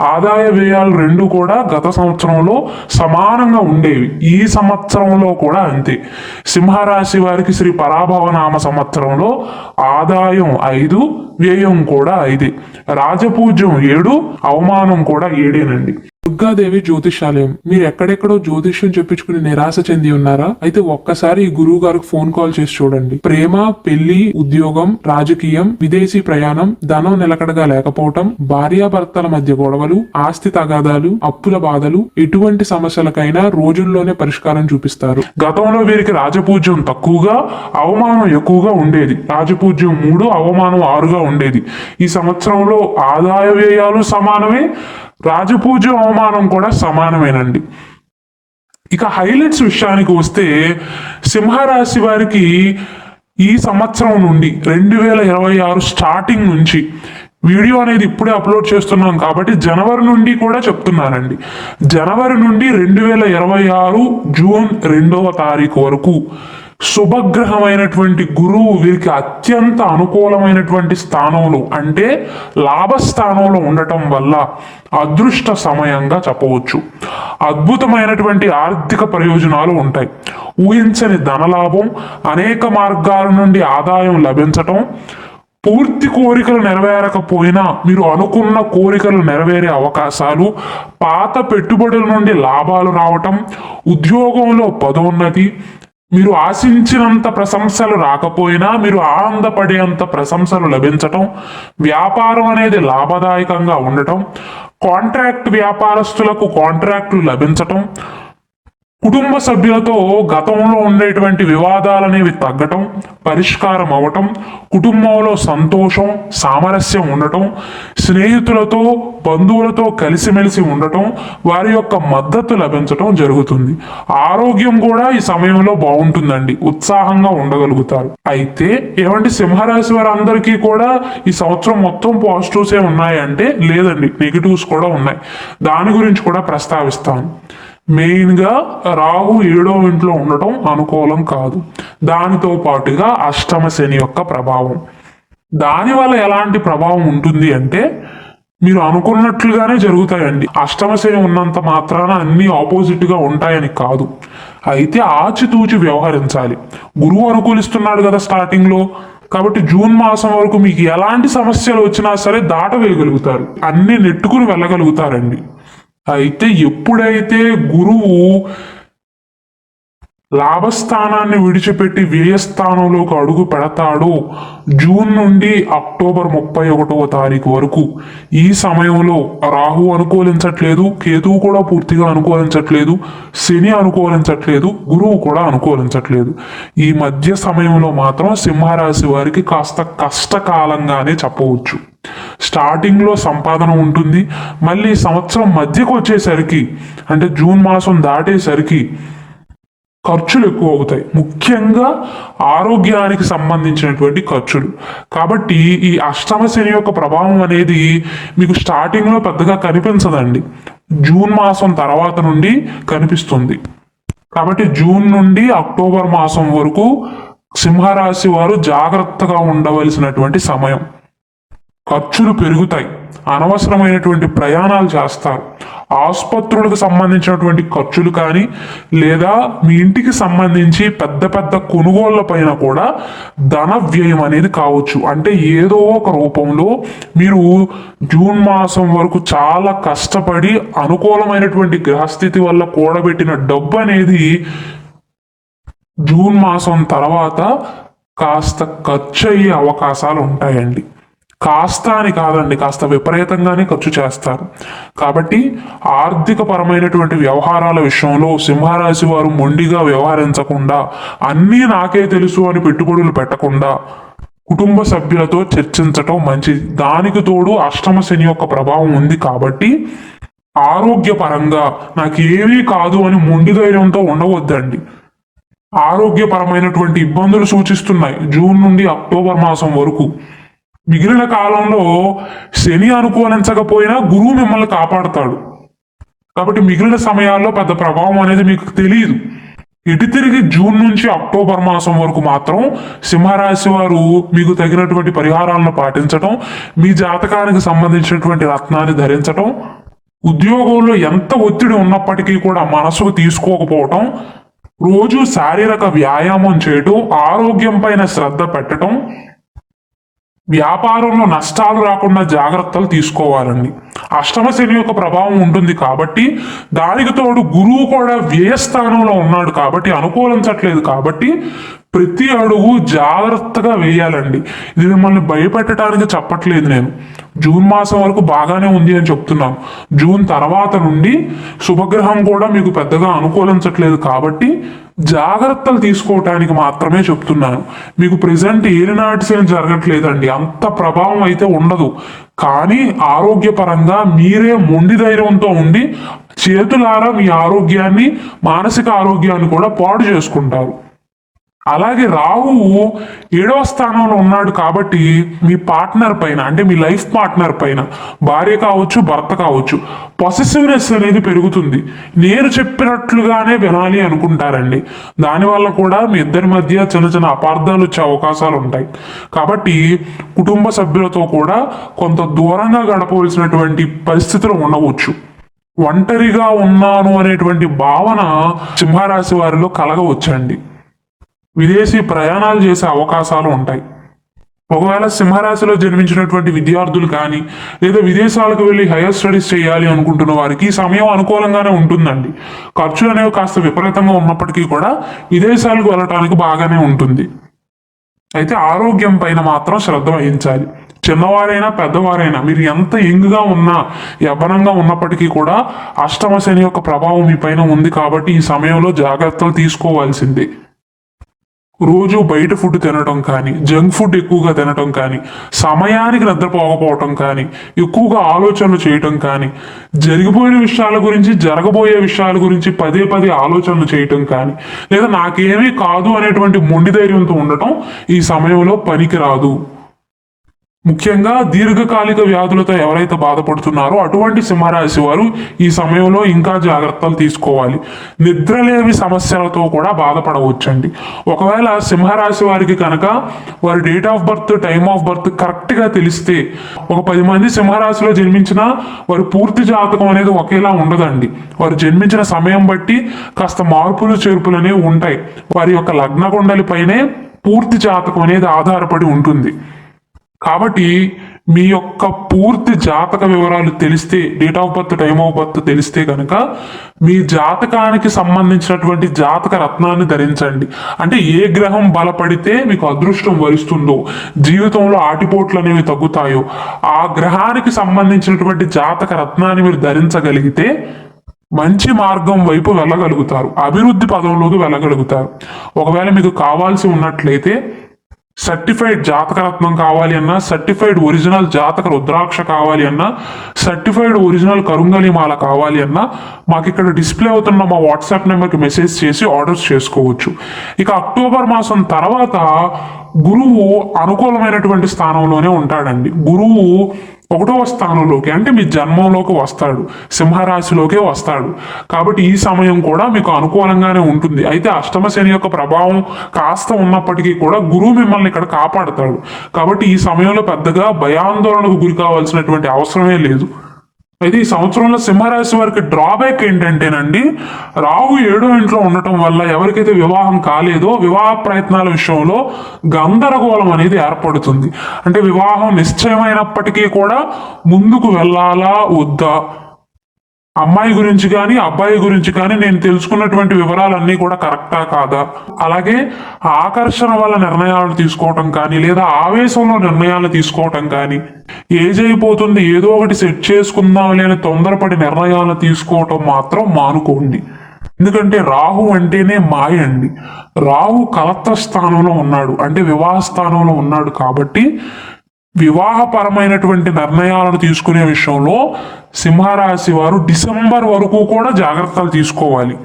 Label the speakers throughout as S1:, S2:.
S1: ఆదాయ వ్యయాలు రెండు కూడా గత సంవత్సరంలో సమానంగా ఉండేవి. ఈ సంవత్సరంలో కూడా అంతే. సింహరాశి వారికి శ్రీ పరాభవనామ సంవత్సరంలో ఆదాయం ఐదు వ్యయం కూడా ఐదే. రాజపూజ్యం ఏడు అవమానం కూడా ఏడేనండి. దుర్గాదేవి జ్యోతిషాలయం. మీరు ఎక్కడెక్కడో జ్యోతిష్యం చెప్పించుకుని నిరాశ చెంది ఉన్నారా? అయితే ఒక్కసారి ఈ గురువు గారికి ఫోన్ కాల్ చేసి చూడండి. ప్రేమ పెళ్ళి ఉద్యోగం రాజకీయం విదేశీ ప్రయాణం ధనం నిలకడగా లేకపోవటం భార్యాభర్తల మధ్య గొడవలు ఆస్తి తగాదాలు అప్పుల బాధలు ఎటువంటి సమస్యలకైనా రోజుల్లోనే పరిష్కారం చూపిస్తారు. గతంలో వీరికి రాజపూజ్యం తక్కువగా అవమానం ఎక్కువగా ఉండేది. రాజపూజ్యం మూడు అవమానం ఆరుగా ఉండేది. ఈ సంవత్సరంలో ఆదాయ వ్యయాలు సమానమే రాజపూజ అవమానం కూడా సమానమేనండి. ఇక హైలైట్స్ విషయానికి వస్తే సింహరాశి వారికి ఈ సంవత్సరం నుండి రెండు వేల ఇరవై ఆరు స్టార్టింగ్ నుంచి వీడియో అనేది ఇప్పుడే అప్లోడ్ చేస్తున్నాం కాబట్టి జనవరి నుండి కూడా చెప్తున్నానండి. జనవరి నుండి రెండు వేల ఇరవై ఆరు జూన్ రెండవ తారీఖు వరకు శుభగ్రహమైనటువంటి గురువు వీరికి అత్యంత అనుకూలమైనటువంటి స్థానంలో అంటే లాభస్థానంలో ఉండటం వల్ల అదృష్ట సమయంగా చెప్పవచ్చు. అద్భుతమైనటువంటి ఆర్థిక ప్రయోజనాలు ఉంటాయి. ఊహించని ధనలాభం అనేక మార్గాల నుండి ఆదాయం లభించటం పూర్తి కోరికలు నెరవేరకపోయినా మీరు అనుకున్న కోరికలు నెరవేరే అవకాశాలు పాత పెట్టుబడుల నుండి లాభాలు రావటం ఉద్యోగంలో పదోన్నతి మీరు ఆశించినంత ప్రశంసలు రాకపోయినా మీరు ఆనందపడేంత ప్రశంసలు లభించటం వ్యాపారం అనేది లాభదాయకంగా ఉండటం కాంట్రాక్ట్ వ్యాపారస్తులకు కాంట్రాక్టులు లభించటం కుటుంబ సభ్యులతో గతంలో ఉండేటువంటి వివాదాలు అనేవి తగ్గటం పరిష్కారం అవటం కుటుంబంలో సంతోషం సామరస్యం ఉండటం స్నేహితులతో బంధువులతో కలిసిమెలిసి ఉండటం వారి యొక్క మద్దతు లభించటం జరుగుతుంది. ఆరోగ్యం కూడా ఈ సమయంలో బాగుంటుందండి. ఉత్సాహంగా ఉండగలుగుతారు. అయితే ఏమంటే సింహరాశి వారందరికీ కూడా ఈ సంవత్సరం మొత్తం పాజిటివ్సే ఉన్నాయంటే లేదండి నెగిటివ్స్ కూడా ఉన్నాయి. దాని గురించి కూడా ప్రస్తావిస్తాను. మెయిన్గా రాహు ఏడో ఇంట్లో ఉండటం అనుకూలం కాదు. దానితో పాటుగా అష్టమ శని యొక్క ప్రభావం. దానివల్ల ఎలాంటి ప్రభావం ఉంటుంది అంటే మీరు అనుకున్నట్లుగానే జరుగుతాయండి. అష్టమ శని ఉన్నంత మాత్రాన అన్ని ఆపోజిట్గా ఉంటాయని కాదు. అయితే ఆచితూచి వ్యవహరించాలి. గురువు అనుకూలిస్తున్నాడు కదా స్టార్టింగ్లో. కాబట్టి జూన్ మాసం వరకు మీకు ఎలాంటి సమస్యలు వచ్చినా సరే దాటవేయగలుగుతారు. అన్ని నెట్టుకుని వెళ్ళగలుగుతారండి. అయితే ఎప్పుడైతే గురువు లాభస్థానాన్ని విడిచిపెట్టి వ్యయస్థానంలోకి అడుగు పెడతాడో జూన్ నుండి అక్టోబర్ ముప్పై ఒకటవ తారీఖు వరకు ఈ సమయంలో రాహు అనుకూలించట్లేదు కేతువు కూడా పూర్తిగా అనుకూలించట్లేదు శని అనుకూలించట్లేదు గురువు కూడా అనుకూలించట్లేదు. ఈ మధ్య సమయంలో మాత్రం సింహరాశి వారికి కాస్త కష్టకాలంగానే చెప్పవచ్చు. స్టార్టింగ్లో సంపాదన ఉంటుంది మళ్ళీ సంవత్సరం మధ్యకు వచ్చేసరికి అంటే జూన్ మాసం దాటేసరికి ఖర్చులు ఎక్కువ అవుతాయి. ముఖ్యంగా ఆరోగ్యానికి సంబంధించినటువంటి ఖర్చులు. కాబట్టి ఈ అష్టమ శని యొక్క ప్రభావం అనేది మీకు స్టార్టింగ్లో పెద్దగా కనిపించదండి. జూన్ మాసం తర్వాత నుండి కనిపిస్తుంది. కాబట్టి జూన్ నుండి అక్టోబర్ మాసం వరకు సింహరాశి వారు జాగ్రత్తగా ఉండవలసినటువంటి సమయం. ఖర్చులు పెరుగుతాయి. అనవసరమైనటువంటి ప్రయాణాలు చేస్తారు. ఆసుపత్రులకు సంబంధించినటువంటి ఖర్చులు కానీ లేదా మీ ఇంటికి సంబంధించి పెద్ద పెద్ద కొనుగోళ్ళ పైన కూడా ధన వ్యయం అనేది కావచ్చు. అంటే ఏదో ఒక రూపంలో మీరు జూన్ మాసం వరకు చాలా కష్టపడి అనుకూలమైనటువంటి గ్రహస్థితి వల్ల కూడబెట్టిన డబ్బు అనేది జూన్ మాసం తర్వాత కాస్త ఖర్చు అయ్యే అవకాశాలు ఉంటాయండి. కాస్త అని కాదండి కాస్త విపరీతంగానే ఖర్చు చేస్తారు. కాబట్టి ఆర్థిక పరమైనటువంటి వ్యవహారాల విషయంలో సింహరాశి వారు మొండిగా వ్యవహరించకుండా అన్నీ నాకే తెలుసు అని పెట్టుబడులు పెట్టకుండా కుటుంబ సభ్యులతో చర్చించటం మంచిది. దానికి తోడు అష్టమ శని యొక్క ప్రభావం ఉంది కాబట్టి ఆరోగ్యపరంగా నాకు ఏమీ కాదు అని మొండి ధైర్యంతో ఉండవద్దండి. ఆరోగ్యపరమైనటువంటి ఇబ్బందులు సూచిస్తున్నాయి జూన్ నుండి అక్టోబర్ మాసం వరకు. మిగిలిన కాలంలో శని అనుకూలించకపోయినా గురువు మిమ్మల్ని కాపాడుతాడు. కాబట్టి మిగిలిన సమయాల్లో పెద్ద ప్రభావం అనేది మీకు తెలియదు ఇటు తిరిగి జూన్ నుంచి అక్టోబర్ మాసం వరకు మాత్రం సింహరాశి వారు మీకు తగినటువంటి పరిహారాలను పాటించడం మీ జాతకానికి సంబంధించినటువంటి రత్నాన్ని ధరించడం ఉద్యోగంలో ఎంత ఒత్తిడి ఉన్నప్పటికీ కూడా మనసుకు తీసుకోకపోవటం రోజు శారీరక వ్యాయామం చేయటం ఆరోగ్యం పైన శ్రద్ధ పెట్టడం వ్యాపారంలో నష్టాలు రాకుండా జాగ్రత్తలు తీసుకోవాలండి. అష్టమ శని యొక్క ప్రభావం ఉంటుంది కాబట్టి దానికి తోడు గురువు కూడా వ్యయస్థానంలో ఉన్నాడు కాబట్టి అనుకూలించట్లేదు కాబట్టి ప్రతి అడుగు జాగ్రత్తగా వేయాలండి. ఇది మిమ్మల్ని భయపెట్టడానికి చెప్పట్లేదు నేను. జూన్ మాసం వరకు బాగానే ఉంది అని చెప్తున్నాను జూన్ తర్వాత నుండి శుభగ్రహం కూడా మీకు పెద్దగా అనుకూలించట్లేదు కాబట్టి జాగ్రత్తలు తీసుకోవటానికి మాత్రమే చెప్తున్నాను. మీకు ప్రజెంట్ ఏలినాటిస్ ఏం జరగట్లేదండి. అంత ప్రభావం అయితే ఉండదు. కానీ ఆరోగ్యపరంగా మీరే మొండి ధైర్యంతో ఉండి చేతులారా మీ ఆరోగ్యాన్ని మానసిక ఆరోగ్యాన్ని కూడా పాడు చేసుకుంటారు. అలాగే రావు ఏడవ స్థానంలో ఉన్నాడు కాబట్టి మీ పార్ట్నర్ పైన అంటే మీ లైఫ్ పార్ట్నర్ పైన భార్య కావచ్చు భర్త కావచ్చు పొసెసివ్నెస్ అనేది పెరుగుతుంది. నేను చెప్పినట్లుగానే వినాలి అనుకుంటారండి. దానివల్ల కూడా మీ ఇద్దరి మధ్య చిన్న చిన్న అపార్థాలు వచ్చే అవకాశాలు ఉంటాయి. కాబట్టి కుటుంబ సభ్యులతో కూడా కొంత దూరంగా గడపవలసినటువంటి పరిస్థితులు ఉండవచ్చు. ఒంటరిగా ఉన్నాను అనేటువంటి భావన సింహరాశి వారిలో కలగవచ్చండి. విదేశీ ప్రయాణాలు చేసే అవకాశాలు ఉంటాయి. ఒకవేళ సింహరాశిలో జన్మించినటువంటి విద్యార్థులు కానీ లేదా విదేశాలకు వెళ్ళి హైయర్ స్టడీస్ చేయాలి అనుకుంటున్న వారికి సమయం అనుకూలంగానే ఉంటుందండి. ఖర్చులు అనేవి కాస్త విపరీతంగా ఉన్నప్పటికీ కూడా విదేశాలకు వెళ్ళటానికి బాగానే ఉంటుంది. అయితే ఆరోగ్యం పైన మాత్రం శ్రద్ధ వహించాలి. చిన్నవారైనా పెద్దవారైనా మీరు ఎంత యంగ్గా ఉన్నా యవ్వనంగా ఉన్నప్పటికీ కూడా అష్టమ శని యొక్క ప్రభావం మీ పైన ఉంది కాబట్టి ఈ సమయంలో జాగ్రత్తలు తీసుకోవాల్సిందే. రోజు బయట ఫుడ్ తినడం కానీ జంక్ ఫుడ్ ఎక్కువగా తినడం కానీ సమయానికి నిద్రపోకపోవటం కానీ ఎక్కువగా ఆలోచనలు చేయటం కానీ జరిగిపోయిన విషయాల గురించి జరగబోయే విషయాల గురించి పదే పదే ఆలోచనలు చేయటం కానీ లేదా నాకేమీ కాదు అనేటువంటి మొండి ధైర్యంతో ఉండటం ఈ సమయంలో పనికిరాదు. ముఖ్యంగా దీర్ఘకాలిక వ్యాధులతో ఎవరైతే బాధపడుతున్నారో అటువంటి సింహరాశి వారు ఈ సమయంలో ఇంకా జాగ్రత్తలు తీసుకోవాలి. నిద్రలేమి సమస్యలతో కూడా బాధపడవచ్చండి. ఒకవేళ సింహరాశి వారికి కనుక వారి date of birth time of birth కరెక్ట్గా తెలిస్తే ఒక పది మంది సింహరాశిలో జన్మించిన వారి పూర్తి జాతకం అనేది ఒకేలా ఉండదండి. వారు జన్మించిన సమయం బట్టి కాస్త మార్పులు చేర్పులు అనేవి ఉంటాయి. వారి యొక్క లగ్న కుండలి పైనే పూర్తి జాతకం అనేది ఆధారపడి ఉంటుంది. కాబట్టి మీ యొక్క పూర్తి జాతక వివరాలు తెలిస్తే date of birth time of birth తెలిస్తే కనుక మీ జాతకానికి సంబంధించినటువంటి జాతక రత్నాన్ని ధరించండి. అంటే ఏ గ్రహం బలపడితే మీకు అదృష్టం వరిస్తుందో జీవితంలో ఆటిపోట్లు అనేవి తగ్గుతాయో ఆ గ్రహానికి సంబంధించినటువంటి జాతక రత్నాన్ని మీరు ధరించగలిగితే మంచి మార్గం వైపు వెళ్ళగలుగుతారు. అభివృద్ధి పదంలోకి వెళ్ళగలుగుతారు. ఒకవేళ మీకు కావాల్సి ఉన్నట్లయితే సర్టిఫైడ్ జాతకరత్నం కావాలి అన్నా సర్టిఫైడ్ ఒరిజినల్ జాతక రుద్రాక్ష కావాలి అన్నా సర్టిఫైడ్ ఒరిజినల్ కరుంగలి మాల కావాలి అన్నా మాకు ఇక్కడ డిస్ప్లే అవుతున్న మా వాట్సాప్ నెంబర్కి మెసేజ్ చేసి ఆర్డర్స్ చేసుకోవచ్చు. ఇక అక్టోబర్ మాసం తర్వాత గురువు అనుకూలమైనటువంటి స్థానంలోనే ఉంటాడండి. గురువు ఒకటవ స్థానంలోకి అంటే మీ జన్మంలోకి వస్తాడు సింహరాశిలోకే వస్తాడు. కాబట్టి ఈ సమయం కూడా మీకు అనుకూలంగానే ఉంటుంది. అయితే అష్టమ శని యొక్క ప్రభావం కాస్త ఉన్నప్పటికీ కూడా గురువు మిమ్మల్ని ఇక్కడ కాపాడతాడు. కాబట్టి ఈ సమయంలో పెద్దగా భయాందోళనకు గురి కావాల్సినటువంటి అవసరమే లేదు. అయితే ఈ సంవత్సరంలో సింహరాశి వారికి డ్రాబ్యాక్ ఏంటంటేనండి రాహు ఏడో ఇంట్లో ఉండటం వల్ల ఎవరికైతే వివాహం కాలేదో వివాహ ప్రయత్నాల విషయంలో గందరగోళం అనేది ఏర్పడుతుంది. అంటే వివాహం నిశ్చయమైనప్పటికీ కూడా ముందుకు వెళ్ళాలా వద్దా? అమ్మాయి గురించి కానీ అబ్బాయి గురించి కానీ నేను తెలుసుకున్నటువంటి వివరాలన్నీ కూడా కరెక్టా కాదా? అలాగే ఆకర్షణ వల్ల నిర్ణయాలు తీసుకోవటం కానీ లేదా ఆవేశంలో నిర్ణయాలు తీసుకోవటం కానీ ఏజ్ అయిపోతుంది ఏదో ఒకటి సెట్ చేసుకుందాం లేని తొందరపడి నిర్ణయాలు తీసుకోవటం మాత్రం మానుకోండి. ఎందుకంటే రాహు అంటేనే మాయ అండి. రాహు కలత్ర స్థానంలో ఉన్నాడు అంటే వివాహ స్థానంలో ఉన్నాడు కాబట్టి వివాహపరమైనటువంటి నిర్ణయాలను తీసుకునే విషయంలో సింహరాశి వారు డిసెంబర్ వరకు కూడా జాగ్రత్తలు తీసుకోవాలి.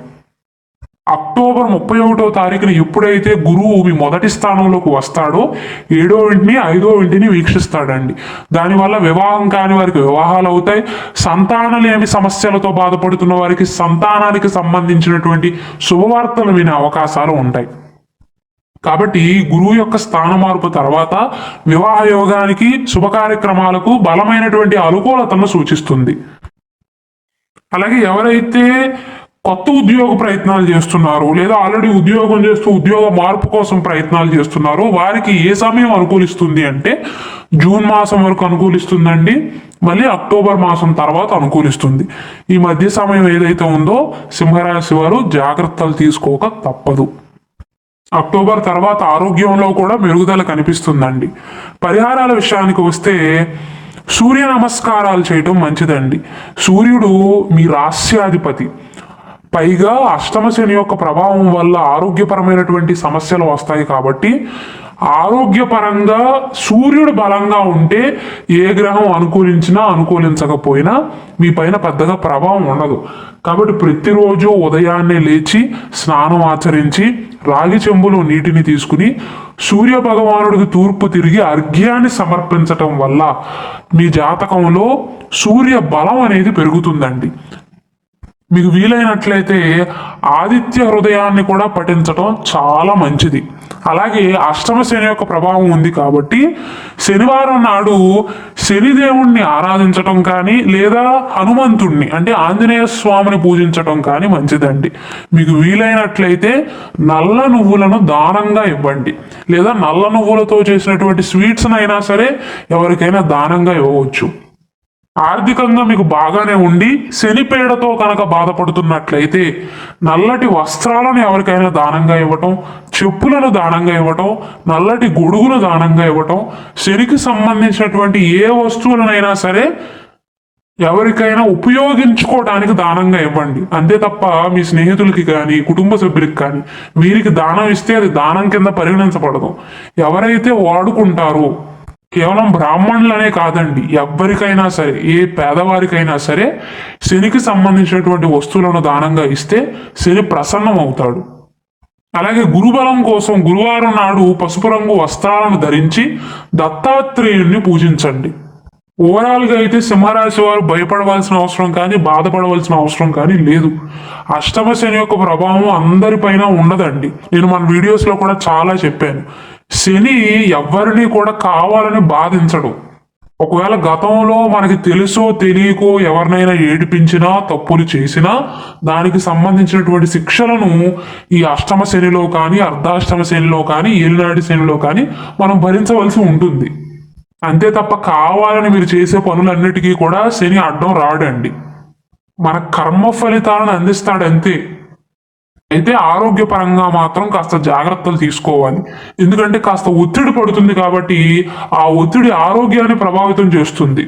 S1: అక్టోబర్ ముప్పై ఒకటో తారీఖున ఎప్పుడైతే గురువు మీ మొదటి స్థానంలోకి వస్తాడో ఏడో ఇంటిని ఐదో ఇంటిని వీక్షిస్తాడండి. దానివల్ల వివాహం కాని వారికి వివాహాలు అవుతాయి. సంతానలేమి సమస్యలతో బాధపడుతున్న వారికి సంతానానికి సంబంధించినటువంటి శుభవార్తలు వినే అవకాశాలు ఉంటాయి. కాబట్టి గురువు యొక్క స్థాన మార్పు తర్వాత వివాహ యోగానికి శుభ కార్యక్రమాలకు బలమైనటువంటి అనుకూలతను సూచిస్తుంది. అలాగే ఎవరైతే కొత్త ఉద్యోగ ప్రయత్నాలు చేస్తున్నారో లేదా ఆల్రెడీ ఉద్యోగం చేస్తూ ఉద్యోగ మార్పు కోసం ప్రయత్నాలు చేస్తున్నారో వారికి ఏ సమయం అనుకూలిస్తుంది అంటే జూన్ మాసం వరకు అనుకూలిస్తుందండి. మళ్ళీ అక్టోబర్ మాసం తర్వాత అనుకూలిస్తుంది. ఈ మధ్య సమయం ఏదైతే ఉందో సింహరాశి వారు జాగ్రత్తలు తీసుకోక తప్పదు. అక్టోబర్ తర్వాత ఆరోగ్యంలో కూడా మెరుగుదల కనిపిస్తుందండి. పరిహారాల విషయానికి వస్తే సూర్య నమస్కారాలు చేయటం మంచిదండి. సూర్యుడు మీ రాస్యాధిపతి పైగా అష్టమ శని యొక్క ప్రభావం వల్ల ఆరోగ్యపరమైనటువంటి సమస్యలు వస్తాయి కాబట్టి ఆరోగ్యపరంగా సూర్యుడు బలంగా ఉంటే ఏ గ్రహం అనుకూలించినా అనుకూలించకపోయినా మీ పైన పెద్దగా ప్రభావం ఉండదు. కాబట్టి ప్రతిరోజు ఉదయాన్నే లేచి స్నానం ఆచరించి రాగి చెంబులో నీటిని తీసుకుని సూర్య భగవానుడికి తూర్పు తిరిగి అర్ఘ్యాన్ని సమర్పించటం వల్ల మీ జాతకంలో సూర్య బలం అనేది పెరుగుతుందండి. మీకు వీలైనట్లయితే ఆదిత్య హృదయాన్ని కూడా పఠించడం చాలా మంచిది. అలాగే అష్టమ శని యొక్క ప్రభావం ఉంది కాబట్టి శనివారం నాడు శనిదేవుణ్ణి ఆరాధించటం కానీ లేదా హనుమంతుణ్ణి అంటే ఆంజనేయ స్వామిని పూజించటం కానీ మంచిదండి. మీకు వీలైనట్లయితే నల్ల నువ్వులను దానంగా ఇవ్వండి. లేదా నల్ల నువ్వులతో చేసినటువంటి స్వీట్స్ అయినా సరే ఎవరికైనా దానంగా ఇవ్వవచ్చు. ఆర్థికంగా మీకు బాగానే ఉండి శనిపేడతో కనుక బాధపడుతున్నట్లయితే నల్లటి వస్త్రాలను ఎవరికైనా దానంగా ఇవ్వటం చెప్పులను దానంగా ఇవ్వటం నల్లటి గొడుగును దానంగా ఇవ్వటం శనికి సంబంధించినటువంటి ఏ వస్తువులనైనా సరే ఎవరికైనా ఉపయోగించుకోవడానికి దానంగా ఇవ్వండి. అంతే తప్ప మీ స్నేహితులకి కానీ కుటుంబ సభ్యులకి కానీ వీరికి దానం ఇస్తే అది దానం కింద పరిగణించబడదు. ఎవరైతే వాడుకుంటారో కేవలం బ్రాహ్మణులనే కాదండి ఎవ్వరికైనా సరే ఏ పేదవారికైనా సరే శనికి సంబంధించినటువంటి వస్తువులను దానంగా ఇస్తే శని ప్రసన్నం అవుతాడు అలాగే గురుబలం కోసం గురువారం నాడు పసుపు రంగు వస్త్రాలను ధరించి దత్తాత్రేయుణ్ణి పూజించండి. ఓవరాల్గా అయితే సింహరాశి వారు భయపడవలసిన అవసరం కానీ బాధపడవలసిన అవసరం కానీ లేదు. అష్టమ శని యొక్క ప్రభావం అందరిపైన ఉండదండి. నేను మన వీడియోస్లో కూడా చాలా చెప్పాను. శని ఎవరిని కూడా కావాలని బాధించడు. ఒకవేళ గతంలో మనకి తెలుసో తెలియకో ఎవరినైనా ఏడిపించినా తప్పులు చేసినా దానికి సంబంధించినటువంటి శిక్షలను ఈ అష్టమ శనిలో కానీ అర్ధాష్టమ శనిలో కానీ ఏలినాటి శనిలో కానీ మనం భరించవలసి ఉంటుంది. అంతే తప్ప కావాలని మీరు చేసే పనులన్నిటికీ కూడా శని అడ్డం రాడండి. మన కర్మ ఫలితాలను అందిస్తాడు అంతే అయితే ఆరోగ్యపరంగా మాత్రం కాస్త జాగ్రత్తలు తీసుకోవాలి. ఎందుకంటే కాస్త ఒత్తిడి పడుతుంది కాబట్టి ఆ ఒత్తిడి ఆరోగ్యాన్ని ప్రభావితం చేస్తుంది.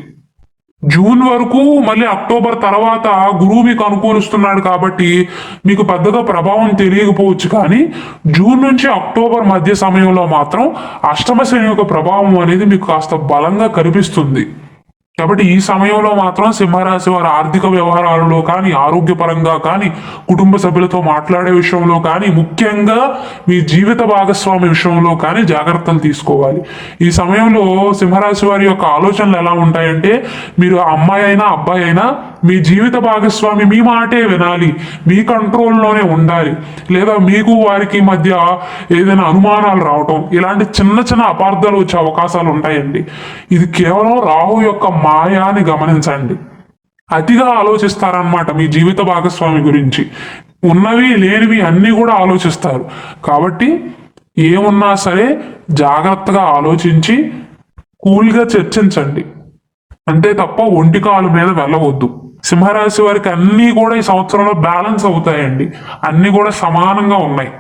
S1: జూన్ వరకు మళ్ళీ అక్టోబర్ తర్వాత గురువు మీకు అనుకూలిస్తున్నాడు కాబట్టి మీకు పెద్దగా ప్రభావం తెలియకపోవచ్చు కానీ జూన్ నుంచి అక్టోబర్ మధ్య సమయంలో మాత్రం అష్టమ శని యొక్క ప్రభావం అనేది మీకు కాస్త బలంగా కనిపిస్తుంది. కాబట్టి ఈ సమయంలో మాత్రం సింహరాశి వారి ఆర్థిక వ్యవహారాలలో కానీ ఆరోగ్యపరంగా కానీ కుటుంబ సభ్యులతో మాట్లాడే విషయంలో కానీ ముఖ్యంగా మీ జీవిత భాగస్వామి విషయంలో కానీ జాగ్రత్తలు తీసుకోవాలి. ఈ సమయంలో సింహరాశి వారి యొక్క ఆలోచనలు ఎలా ఉంటాయంటే మీరు అమ్మాయి అయినా అబ్బాయి అయినా మీ జీవిత భాగస్వామి మీ మాటే వినాలి మీ కంట్రోల్లోనే ఉండాలి. లేదా మీకు వారికి మధ్య ఏదైనా అనుమానాలు రావటం ఇలాంటి చిన్న చిన్న అపార్థాలు వచ్చే అవకాశాలు ఉంటాయండి. ఇది కేవలం రాహు యొక్క మాయాని గమనించండి. అతిగా ఆలోచిస్తారనమాట మీ జీవిత భాగస్వామి గురించి. ఉన్నవి లేనివి అన్నీ కూడా ఆలోచిస్తారు. కాబట్టి ఏమున్నా సరే జాగ్రత్తగా ఆలోచించి కూల్గా చర్చించండి. అంతే తప్ప ఒంటి కాలు మీద వెళ్ళవద్దు. సింహరాశి వారికి అన్నీ కూడా ఈ సంవత్సరంలో బ్యాలెన్స్ అవుతాయండి. అన్నీ కూడా సమానంగా ఉన్నాయి.